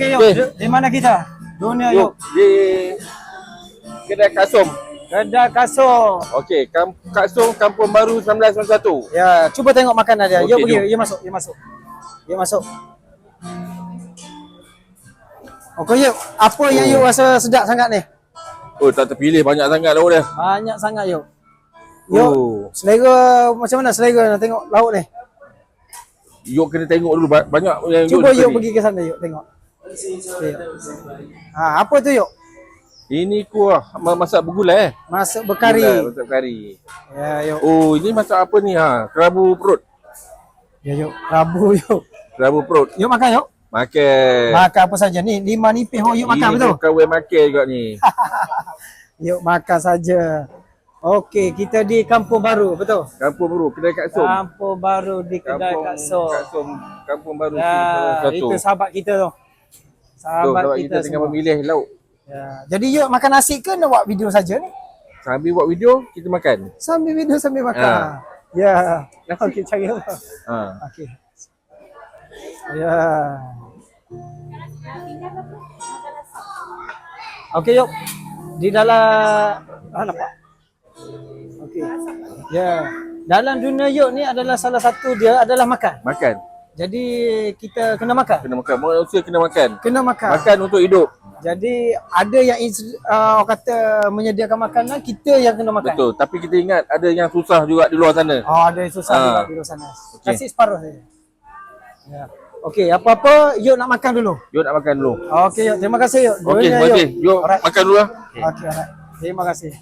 Okey, yuk. Okey. Di mana kita? Dunia Yuk, yuk. di kedai Kasum. Kedai kasur. Okey, Kam Kasum Kampung Baru 1991. Ya, cuba tengok makanan dia. Yuk Okey, pergi, yuk masuk, yuk masuk. Yuk masuk. Okey, yuk. Apa yang Oh. yuk rasa sedap sangat ni? Oh, tak terpilih banyak sangat lauk dia. Banyak sangat yuk. Yuk. Oh. Selera macam mana selera nak tengok lauk ni? Yuk kena tengok dulu ba- banyak yang Cuba yuk pergi ke sana yuk tengok. Okay. Ha, apa tu yuk? Ini kuah ma- masak bergulai eh. Masuk berkari. Gulai, masak kari. Ya, yuk. Oh, ini masak apa ni ha? Kerabu perut. Ya, yuk. Rabu yuk. Kerabu perut. Yuk makan yuk. Makan. Makan apa saja ni? Lima nipis oh yuk makan ini betul? kawan makan juga ni. Yuk makan saja. Okey, kita di Kampung Baru, betul? Kampung Baru, kedai Kak Som. Kampung Baru di kedai Kampung Kak So. Kak Som, Kampung Baru Ya, 1991. itu sahabat kita tu. Sahabat kita, kita tengah memilih lauk. Ya. Jadi yuk makan nasi ke nak buat video saja ni? Sambil buat video, kita makan. Sambil video sambil makan. Ha. Ya. Okey, cari apa? Ha. Okey. Ya. Okey, yuk. Di dalam ah nampak. Okey. Ya. Dalam dunia yuk ni adalah salah satu dia adalah makan. Makan. Jadi kita kena makan. Kena makan. Manusia kena makan. Kena makan. Makan untuk hidup. Jadi ada yang uh, orang kata menyediakan makanan, kita yang kena makan. Betul. Tapi kita ingat ada yang susah juga di luar sana. Oh, ada yang susah Ah. juga di luar sana. Okey. Kasih separuh saja. Ya. Okey, apa-apa yuk nak makan dulu. Yuk nak makan dulu. Okey, yuk. Terima kasih yuk. Okey, terima kasih. Yuk makan dulu lah. Okey, alright. Terima kasih.